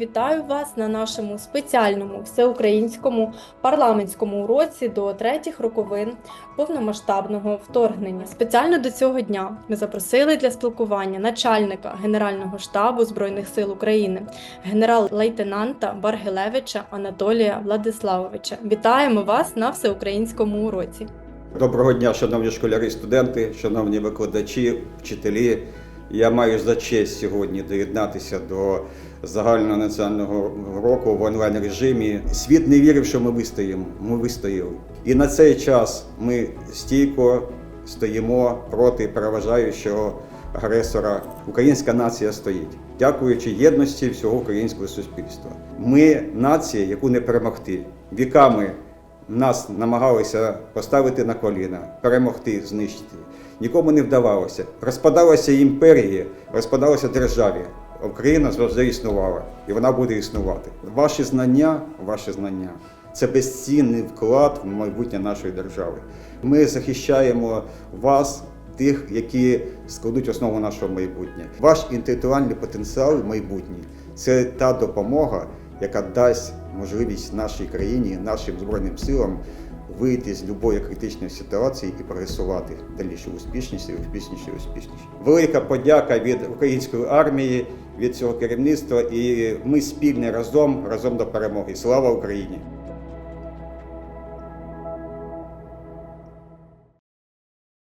Вітаю вас на нашому спеціальному всеукраїнському парламентському уроці до третіх роковин повномасштабного вторгнення. Спеціально до цього дня ми запросили для спілкування начальника Генерального штабу Збройних сил України, генерал-лейтенанта Баргилевича Анатолія Владиславовича. Вітаємо вас на всеукраїнському уроці. Доброго дня, шановні школяри, студенти, шановні викладачі, вчителі. Я маю за честь сьогодні доєднатися до загального національного року в онлайн режимі. Світ не вірив, що ми вистоїмо. Ми вистояли. І на цей час ми стійко стоїмо проти переважаючого агресора. Українська нація стоїть, дякуючи єдності всього українського суспільства. Ми нація, яку не перемогти віками. Нас намагалися поставити на коліна, перемогти, знищити. Нікому не вдавалося. Розпадалися імперії, розпадалися державі. Україна завжди існувала, і вона буде існувати. Ваші знання, ваші знання це безцінний вклад в майбутнє нашої держави. Ми захищаємо вас, тих, які складуть основу нашого майбутнього. Ваш інтелектуальний потенціал майбутній це та допомога, яка дасть можливість нашій країні, нашим збройним силам вийти з будь-якої критичної ситуації і прогресувати далі успішніше, успішніше, успішніше. Велика подяка від української армії, від цього керівництва, і ми спільні разом, разом до перемоги. Слава Україні!